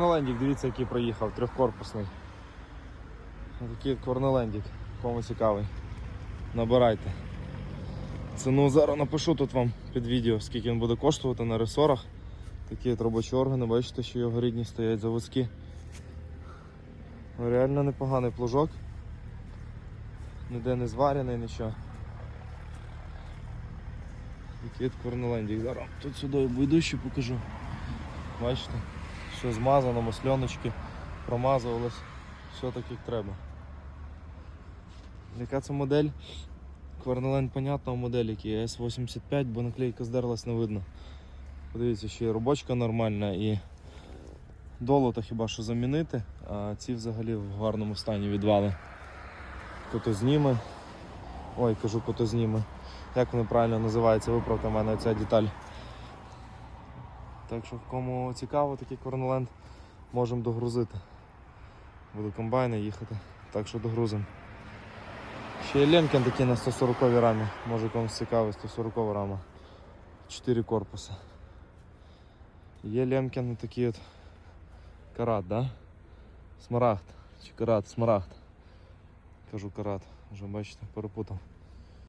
Корнелендік, дивіться, який проїхав, трьохкорпусний. Такий корнелендік, кому цікавий. Набирайте. Ціну зараз напишу тут вам під відео, скільки він буде коштувати на ресорах. Такі робочі органи, бачите, що його рідні стоять заводські. Реально непоганий плужок. Ніде не зварений, нічого. Такий от корнелендік. Зараз тут сюди обійду ще покажу. Бачите? Все змазано, масльоночки промазувались, все так як треба. Яка це модель? Кварнелен, понятно, модель який S85, бо наклейка здерлась, не видно. Подивіться, ще і робочка нормальна і долота хіба що замінити, а ці взагалі в гарному стані відвали. Котозніми. Ой, кажу котозніми. Як вони правильно називаються, виправте в мене ця деталь. Так що кому цікаво такий корноленд, можемо догрузити. Буду комбайни їхати, так що догрузимо. Ще є Ленкін такий на 140 рамі, може комусь цікавий, 140 рама. 4 корпуси. Є Лемкін такий от карат, да? Смарагд. Чи карат, смарагд. Кажу карат, вже бачите, перепутав.